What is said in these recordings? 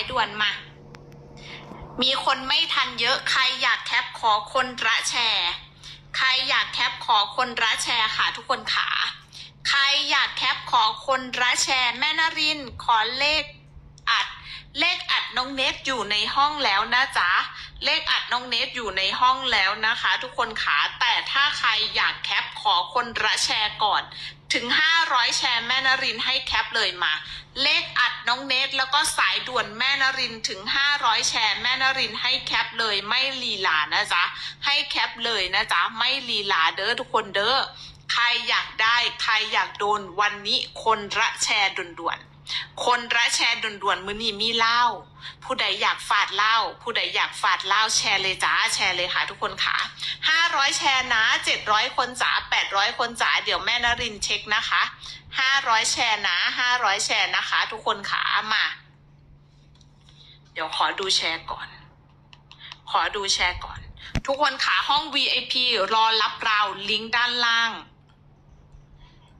ายด่วนมา มีคนไม่ทันเยอะใครอยากแคปขอคนระแชร์ใครอยากแคปขอคนระแชร์ค่ะทุกคนขาใครอยากแคปขอคนระแชร์แม่นารินขอเลขอัด เลขอัดน้องเนทอยู่ในห้องแล้วนะจ๊ะ น้องเนทอยู่ในห้องแล้วนะคะ ทุกคนขาแต่ถ้าใครอยากแคปขอคนละแชร์ก่อน ถึง 500 แชร์แม่นรินให้แคปเลยมา เลขอัดน้องเนทแล้วก็สายด่วนแม่นรินถึง 500 แชร์แม่นรินให้แคปเลยไม่ลีลานะจ๊ะให้แคปเลยนะจ๊ะไม่ลีลาเด้อทุกคนเด้อใครอยากได้ใครอยากโดนวันนี้คนละแชร์ด่วนๆ คนละแชร์ด่วนๆมือนี้มีเหล้าผู้ใดอยากฝาดเหล้าผู้ใดอยากฝาดเหล้าแชร์เลยจ้าแชร์เลยค่ะทุกคนค่ะห้าร้อยแชร์นะเจ็ดร้อยคนจ๋าแปดร้อยคนจ๋าเดี๋ยวแม่นรินเช็คนะคะห้าร้อยแชร์นะห้าร้อยแชร์นะคะ ทุกคนขามา เดี๋ยวขอดูแชร์ก่อน ขอดูแชร์ก่อน ทุกคนขาห้อง VIP รอรับเราลิงก์ด้านล่าง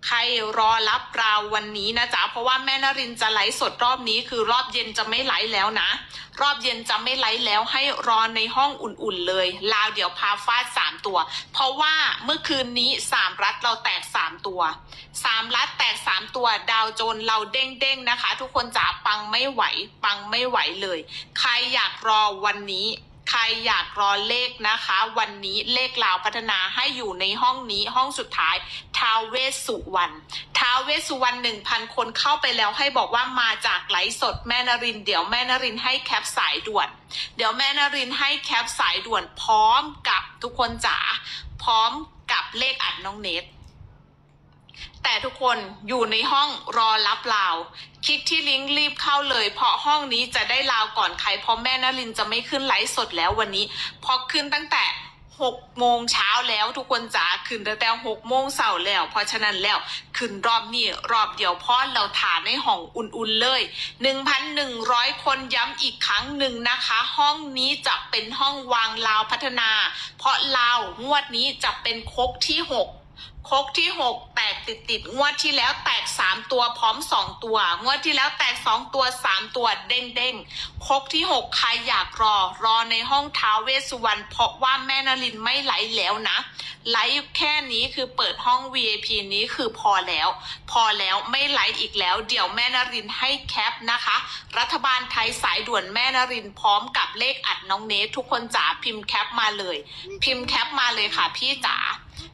ใครรอรับเราวันนี้นะจ๊ะ เพราะว่าแม่นรินจะไลฟ์สดรอบนี้ คือรอบเย็นจะไม่ไลฟ์แล้วนะ รอบเย็นจะไม่ไลฟ์แล้วให้รอในห้องอุ่นๆเลยลาวเดี๋ยวพาฟาดสามตัว เพราะว่าเมื่อคืนนี้สามรัฐเราแตกสามตัวสามรัฐแตกสามตัวดาวโจนเราเด้งๆนะคะ ทุกคนจ๋าปังไม่ไหวปังไม่ไหวเลย ใครอยากรอวันนี้ ใครอยากรอเลขนะคะ วันนี้เลขลาวพัฒนาให้อยู่ในห้องนี้ห้องสุดท้ายท้าวเวสสุวรรณท้าวเวสสุวรรณหนึ่งพันคนเข้าไปแล้วให้บอกว่ามาจากไลฟ์สดแม่นริน เดี๋ยวแม่นรินให้แคปสายด่วน เดี๋ยวแม่นรินให้แคปสายด่วนพร้อมกับทุกคนจ๋าพร้อมกับเลขอัดน้องเนท แต่ทุกคนอยู่ในห้องรอรับลาว คลิกที่ลิงก์รีบเข้าเลย เพราะห้องนี้จะได้ลาวก่อนใครเพราะแม่นลินจะไม่ขึ้นไลฟ์สดแล้ววันนี้พอขึ้นตั้งแต่หกโมงเช้าแล้วทุกคนจ๋าขึ้นแตั้งแต่หกโมงเสาร์แล้ว เพราะฉะนั้นแล้วขึ้นรอบนี้รอบเดียวเพราะเราฐานในห้องอุ่นๆเลยหนึ่งพันหนึ่งร้อยคนย้ำอีกครั้งหนึ่งนะคะ ห้องนี้จะเป็นห้องวางลาวพัฒนา เพราะลาวงวดนี้จะเป็นครกที่หกครกที่หก ติดติดงวดที่แล้วแตกสามตัวพร้อมสองตัว งวดที่แล้วแตกสองตัวสามตัวเด้งเด้งครกที่หกใครอยากรอ รอในห้องท้าเวสสุวรรณเพราะว่าแม่นลินไม่ไหลแล้วนะไลฟ์แค่นี้คือเปิดห้อง VIP นี้คือพอแล้ว พอแล้วไม่ไลฟ์อีกแล้ว เดี๋ยวแม่นรินให้แคปนะคะ รัฐบาลไทยสายด่วนแม่นรินพร้อมกับเลขอัดน้องเนททุกคนจ๋าพิมพ์แคปมาเลย พิมพ์แคปมาเลยค่ะพี่จ๋า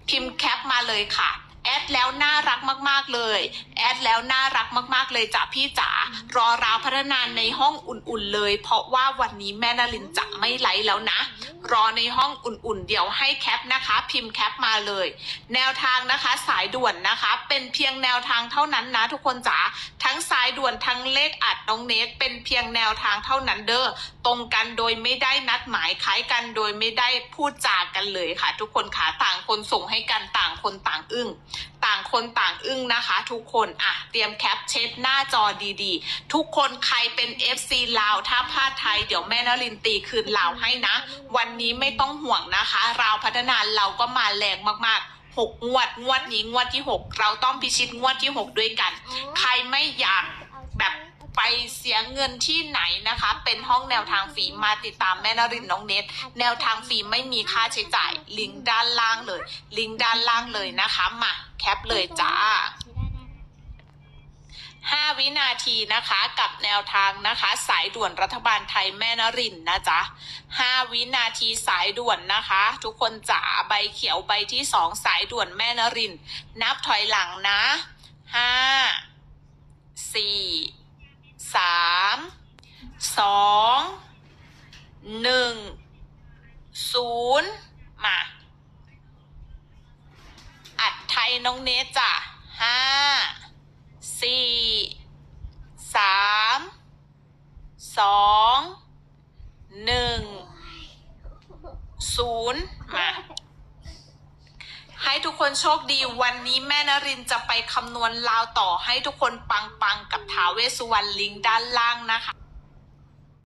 พิมพ์แคปมาเลยค่ะ แอดแล้วน่ารักมากๆเลย แอดแล้วน่ารักมากๆเลยจ้ะพี่จ๋ารอราวพัฒนานในห้องอุ่นๆเลย เพราะว่าวันนี้แม่นารินจะไม่ไลฟ์แล้วนะ รอในห้องอุ่นๆ เดี๋ยวให้แคปนะคะ พิมพ์แคปมาเลย แนวทางนะคะสายด่วนนะคะ เป็นเพียงแนวทางเท่านั้นนะทุกคนจ๋าทั้งสายด่วนทั้งเลขอัดน้องเนทเป็นเพียงแนวทางเท่านั้นเด้อตรงกันโดยไม่ได้นัดหมายคล้ายกันโดยไม่ได้พูดจากันเลยค่ะ ทุกคนค่ะต่างคนส่งให้กันต่างคนต่างอึ้งต่างคนต่างอึ้งนะคะ ทุกคนอะเตรียมแคปเช็ดหน้าจอดีๆ ทุกคนใครเป็น FC ลาวถ้าพลาดไทยเดี๋ยวแม่นลินตีคืนลาวให้นะ วันนี้ไม่ต้องห่วงนะคะราวพัฒนาเราก็มาแรงมากๆหกงวดงวดนี้งวดที่หกเราต้องพิชิตงวดที่หกด้วยกัน ใครไม่อยากแบบไปเสียเงินที่ไหนนะคะ เป็นห้องแนวทางฟรีมาติดตามแม่นรินน้องเนทแนวทางฟรีไม่มีค่าใช้จ่าย ลิงก์ด้านล่างเลย ลิงก์ด้านล่างเลยนะคะมาแคปเลยจ้า 5 วินาทีนะคะกับแนวทางนะคะ สายด่วนรัฐบาลไทยแม่นรินนะจ๊ะ 5 วินาทีสายด่วนนะคะ ทุกคนจ๋าใบเขียวใบที่สองสายด่วนแม่นริน นับถอยหลังนะห้าสี่สามสองหนึ่งศูนย์มา อัดไทยน้องเนสจ้ะห้า สี่ สาม สองหนึ่งศูนย์มาให้ทุกคนโชคดีวันนี้แม่นรินจะไปคำนวณลาวต่อให้ทุกคนปังๆกับท้าเวสสุวรรณลิงก์ด้านล่างนะคะ